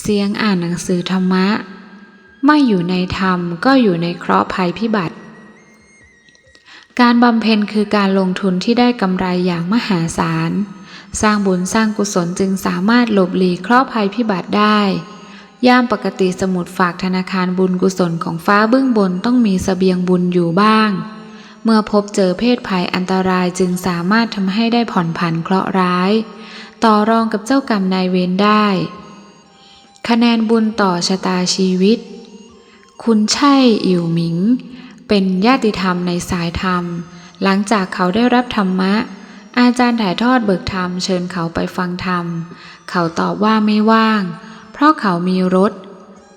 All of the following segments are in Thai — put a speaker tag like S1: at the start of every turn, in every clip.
S1: เสียงอ่านหนังสือธรรมะ ไม่อยู่ในธรรมก็อยู่ในเคราะห์ภัยพิบัติ การบำเพ็ญคือการลงทุนที่ได้กำไรอย่างมหาศาล สร้างบุญสร้างกุศลจึงสามารถหลบหลีกเคราะห์ภัยพิบัติได้ ย่ามปกติสมุดฝากธนาคารบุญกุศลของฟ้าเบื้องบนต้องมีเสบียงบุญอยู่บ้าง เมื่อพบเจอเพศภัยอันตรายจึงสามารถทำให้ได้ผ่อนผันเคราะห์ร้าย ต่อรองกับเจ้ากรรมนายเวรได้ คะแนนบุญต่อชะตาชีวิต คุณใช่อิ๋วหมิง เป็นญาติธรรมในสายธรรม หลังจากเขาได้รับธรรมะ อาจารย์ถ่ายทอดเบิกธรรมเชิญเขาไปฟังธรรม เขาตอบว่าไม่ว่าง เพราะเขามีรถ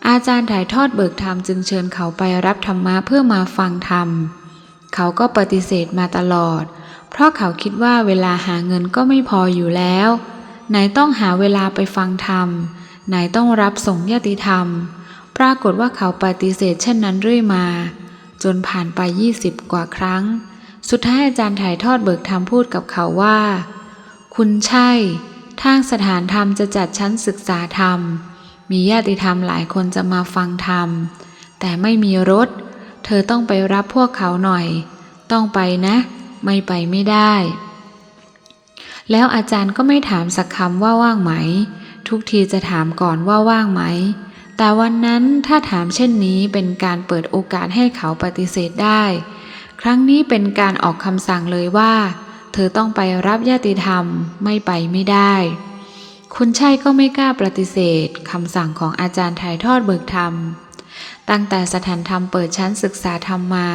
S1: อาจารย์ถ่ายทอดเบิกธรรมจึงเชิญเขาไปรับธรรมะเพื่อมาฟังธรรม เขาก็ปฏิเสธมาตลอด เพราะเขาคิดว่าเวลาหาเงินก็ไม่พออยู่แล้ว ไหนต้องหาเวลาไปฟังธรรม ไหนต้องรับส่งญาติธรรม ปรากฏว่าเขาปฏิเสธเช่นนั้นเรื่อยมา จนผ่านไป20กว่าครั้ง สุดท้ายอาจารย์ถ่ายทอดเบิกธรรมพูดกับเขาว่า คุณใช่ ทางสถานธรรมจะจัดชั้นศึกษาธรรม มีญาติธรรมหลายคนจะมาฟังธรรม แต่ไม่มีรถ เธอต้องไปรับพวกเขาหน่อย ต้องไปนะ ไม่ไปไม่ได้แล้วอาจารย์ก็ไม่ถามสักคำว่าว่างไหม ทุกทีจะถามก่อนว่าว่างไหม แต่วันนั้นถ้าถามเช่นนี้เป็นการเปิดโอกาสให้เขาปฏิเสธได้ ครั้งนี้เป็นการออกคำสั่งเลยว่า เธอต้องไปรับญาติธรรมไม่ไปไม่ได้ คุณชัยก็ไม่กล้าปฏิเสธคำสั่งของอาจารย์ถ่ายทอดเบิกธรรม ตั้งแต่สถานธรรมเปิดชั้นศึกษาธรรมมา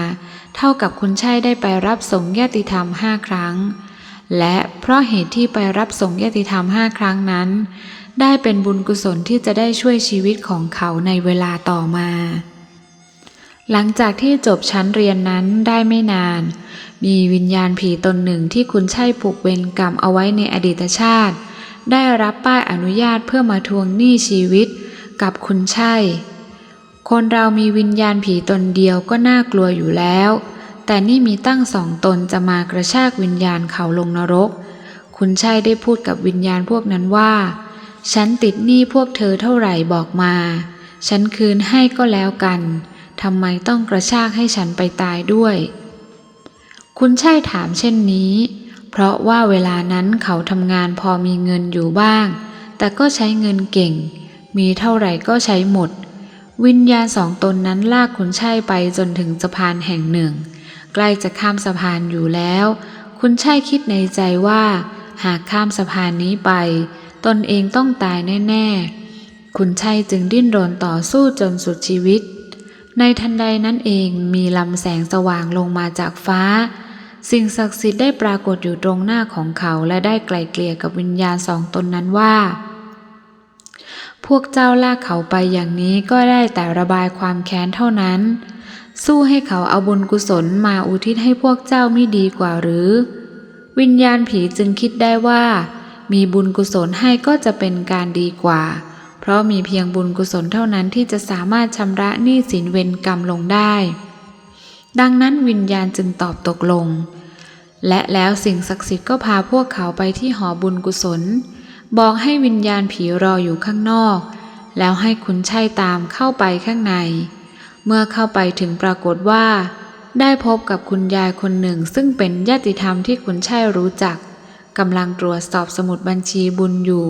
S1: เท่ากับคุณชัยได้ไปรับสงญาติธรรมห้าครั้ง และเพราะเหตุที่ไปรับส่งญาติธรรมห้าครั้งนั้น ได้เป็นบุญกุศลที่จะได้ช่วยชีวิตของเขาในเวลาต่อมา หลังจากที่จบชั้นเรียนนั้นได้ไม่นาน มีวิญญาณผีตนหนึ่งที่คุณใช่ผูกเวรกรรมเอาไว้ในอดีตชาติ ได้รับป้ายอนุญาตเพื่อมาทวงหนี้ชีวิตกับคุณใช่ คนเรามีวิญญาณผีตนเดียวก็น่ากลัวอยู่แล้ว แต่นี่มีตั้งสองตนจะมากระชากวิญญาณเขาลงนรก คุณใช่ได้พูดกับวิญญาณพวกนั้นว่า ฉันติดหนี้พวกเธอเท่าไหร่บอกมา ฉันคืนให้ก็แล้วกันทำไมต้องกระชากให้ฉันไปตายด้วย คุณใช่ถามเช่นนี้ เพราะว่าเวลานั้นเขาทำงานพอมีเงินอยู่บ้าง แต่ก็ใช้เงินเก่ง มีเท่าไหร่ก็ใช้หมด วิญญาณสองตนนั้นลากคุณใช่ไปจนถึงสะพานแห่งหนึ่ง ใกล้จะข้ามสะพานอยู่แล้ว คุณใช่คิดในใจว่า หากข้ามสะพานนี้ไป ตนเองต้องตายแน่ ๆ คุณชัยจึงดิ้นรนต่อสู้จนสุดชีวิต ในทันใดนั้นเองมีลำแสงสว่างลงมาจากฟ้า สิ่งศักดิ์สิทธิ์ได้ปรากฏอยู่ตรงหน้าของเขาและได้ไกลเกลี่ยกับวิญญาณสองตนนั้นว่าพวกเจ้าลากเขาไปอย่างนี้ก็ได้แต่ระบายความแค้นเท่านั้น สู้ให้เขาเอาบุญกุศลมาอุทิศให้พวกเจ้าไม่ดีกว่าหรือ วิญญาณผีจึงคิดได้ว่า มีบุญกุศลให้ก็จะเป็นการดีกว่า เพราะมีเพียงบุญกุศลเท่านั้นที่จะสามารถชำระหนี้สินเวรกรรมลงได้ ดังนั้นวิญญาณจึงตอบตกลง และแล้วสิ่งศักดิ์สิทธิ์ก็พาพวกเขาไปที่หอบุญกุศล บอกให้วิญญาณผีรออยู่ข้างนอก แล้วให้คุณใช่ตามเข้าไปข้างใน เมื่อเข้าไปถึงปรากฏว่า ได้พบกับคุณยายคนหนึ่ง ซึ่งเป็นญาติธรรมที่คุณใช่รู้จักกำลังตรวจสอบสมุดบัญชีบุญอยู่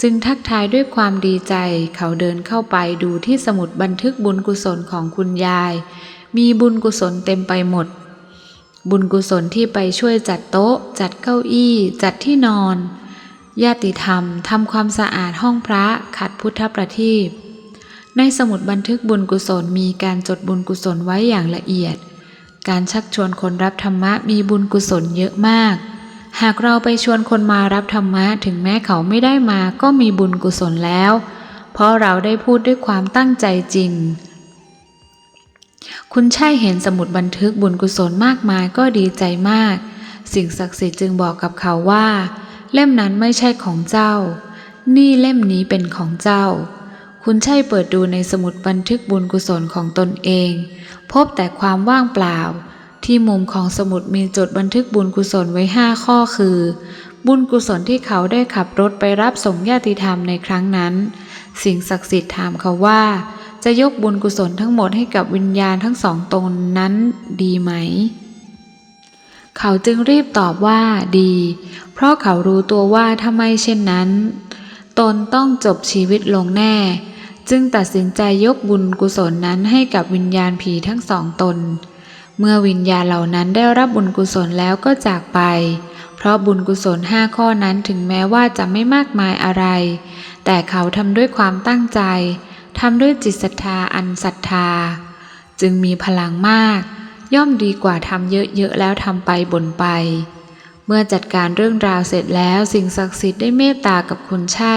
S1: จึงทักทายด้วยความดีใจ เขาเดินเข้าไปดูที่สมุดบันทึกบุญกุศลของคุณยาย มีบุญกุศลเต็มไปหมด บุญกุศลที่ไปช่วยจัดโต๊ะ จัดเก้าอี้ จัดที่นอน ญาติธรรมทำความสะอาดห้องพระขัดพุทธประทีป ในสมุดบันทึกบุญกุศลมีการจดบุญกุศลไว้อย่างละเอียด การชักชวนคนรับธรรมะมีบุญกุศลเยอะมาก หากเราไปชวนคนมารับธรรมะถึงแม้เขาไม่ได้มาก็มีบุญกุศลแล้ว เพราะเราได้พูดด้วยความตั้งใจจริง คุณใช่เห็นสมุดบันทึกบุญกุศลมากมายก็ดีใจมาก สิ่งศักดิ์สิทธิ์จึงบอกกับเขาว่า เล่มนั้นไม่ใช่ของเจ้า นี่เล่มนี้เป็นของเจ้า คุณใช่เปิดดูในสมุดบันทึกบุญกุศลของตนเอง พบแต่ความว่างเปล่า ที่มุมของสมุดมีจดบันทึกบุญกุศลไว้ห้าข้อคือ บุญกุศลที่เขาได้ขับรถไปรับส่งญาติธรรมในครั้งนั้น สิ่งศักดิ์สิทธิ์ถามเขาว่า จะยกบุญกุศลทั้งหมดให้กับวิญญาณทั้งสองตนนั้นดีไหม เขาจึงรีบตอบว่าดี เพราะเขารู้ตัวว่าถ้าไม่เช่นนั้น ตนต้องจบชีวิตลงแน่ จึงตัดสินใจยกบุญกุศลนั้นให้กับวิญญาณผีทั้งสองตน เมื่อวิญญาณเหล่านั้นได้รับบุญกุศลแล้วก็จากไป เพราะบุญกุศลห้าข้อนั้นถึงแม้ว่าจะไม่มากมายอะไร แต่เขาทำด้วยความตั้งใจทำด้วยจิตศรัทธาอันศรัทธา จึงมีพลังมาก ย่อมดีกว่าทำเยอะๆแล้วทำไปบ่นไป เมื่อจัดการเรื่องราวเสร็จแล้วสิ่งศักดิ์สิทธิ์ได้เมตตากับคุณใช่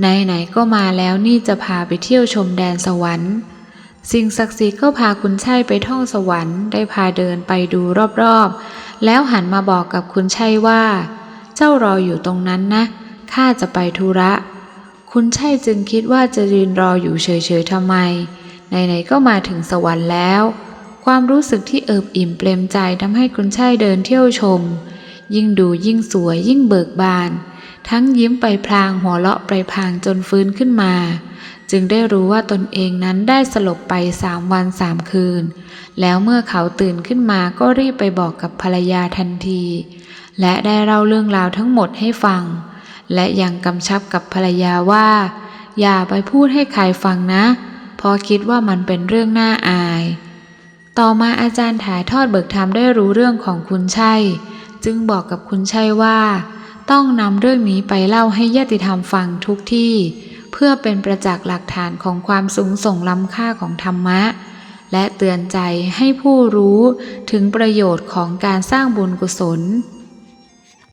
S1: ไหนๆก็มาแล้วนี่จะพาไปเที่ยวชมแดนสวรรค์ สิ่งศักดิ์สิทธิ์ก็พาคุณใช่ไปท่องสวรรค์ได้พาเดินไปดูรอบๆ แล้วหันมาบอกกับคุณใช่ว่า เจ้ารออยู่ตรงนั้นนะ ข้าจะไปธุระ คุณใช่จึงคิดว่าจะยืนรออยู่เฉยๆทำไม ไหนๆก็มาถึงสวรรค์แล้ว ความรู้สึกที่เอิบอิ่มเปลมใจทำให้คุณใช่เดินเที่ยวชม ยิ่งดูยิ่งสวยยิ่งเบิกบาน ทั้งยิ้มไปพลางหัวเราะไปพลางจนฟื้นขึ้นมา จึงได้รู้ว่าตนเองนั้นได้สลบไปสามวันสามคืน แล้วเมื่อเขาตื่นขึ้นมาก็รีบไปบอกกับภรรยาทันที และได้เล่าเรื่องราวทั้งหมดให้ฟัง และยังกำชับกับภรรยาว่า อย่าไปพูดให้ใครฟังนะเพราะคิดว่ามันเป็นเรื่องน่าอาย ต่อมาอาจารย์ถ่ายทอดเบิกธรรมได้รู้เรื่องของคุณใช่จึงบอกกับคุณใช่ว่า ต้องนำเรื่องนี้ไปเล่าให้ญาติธรรมฟังทุกที่ เพื่อเป็นประจักษ์หลักฐานของความสูงส่งล้ำค่าของธรรมะ และเตือนใจให้ผู้รู้ถึงประโยชน์ของการสร้างบุญกุศล